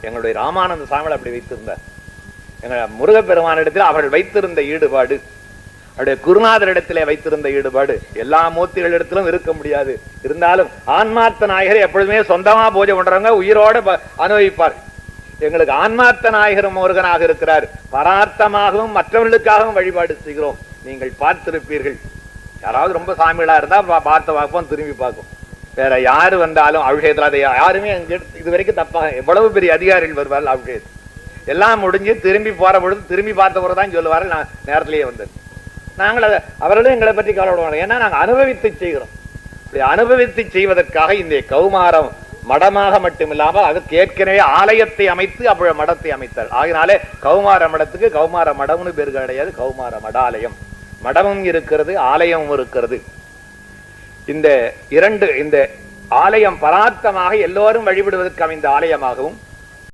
எங்களுடைய ராமானந்த சாமிகள் அப்படி வைத்திருந்தார். எங்கள் முருகப்பெருமானிடத்தில் அவர்கள் வைத்திருந்த ஈடுபாடு அவருடைய குருநாதரிடத்திலே வைத்திருந்த ஈடுபாடு எல்லா மூர்த்திகளிடத்திலும் இருக்க முடியாது. இருந்தாலும் ஆன்மார்த்த நாயகர் எப்பொழுதுமே சொந்தமா பூஜை பண்றவங்க உயிரோடு அனுபவிப்பார். எங்களுக்கு ஆன்மார்த்த நாயகர் முருகனாக இருக்கிறார். பரார்த்தமாகவும் மற்றவர்களுக்காகவும் வழிபாடு செய்கிறோம். நீங்கள் பார்த்திருப்பீர்கள். யாராவது ரொம்ப சாமிகளா இருந்தா பா- பார்த்து பார்ப்போம் திரும்பி பார்க்கும் வேற யாரு வந்தாலும் அபிஷேகத்தில் அதை யாருமே இது வரைக்கும் தப்பாக எவ்வளவு பெரிய அதிகாரிகள் வருவார்கள்? அபிஷேகம் எல்லாம் முடிஞ்சு திரும்பி போற பொழுது திரும்பி பார்த்தவரை தான் சொல்லுவார்கள் நான் நேரத்திலேயே வந்தேன். நாங்கள் அதை அவர்களும் எங்களை பற்றி கவலைப்படுவாங்க ஏன்னா நாங்கள் அனுபவித்து செய்கிறோம். இப்படி அனுபவித்து செய்வதற்காக இந்த கௌமாரம் மடமாக மட்டுமில்லாமல் அது ஏற்கனவே ஆலயத்தை அமைத்து அவ்வளோ மடத்தை அமைத்தார். ஆகினாலே கௌமார மடத்துக்கு கௌமார மடம்னு பேர் கிடையாது. கௌமார மடாலயம். மடமும் இருக்கிறது ஆலயமும் இருக்கிறது. இந்த இரண்டு இந்த ஆலயம் பரார்த்தமாக எல்லோரும் வழிபடுவதற்கு அமைந்த ஆலயமாகவும்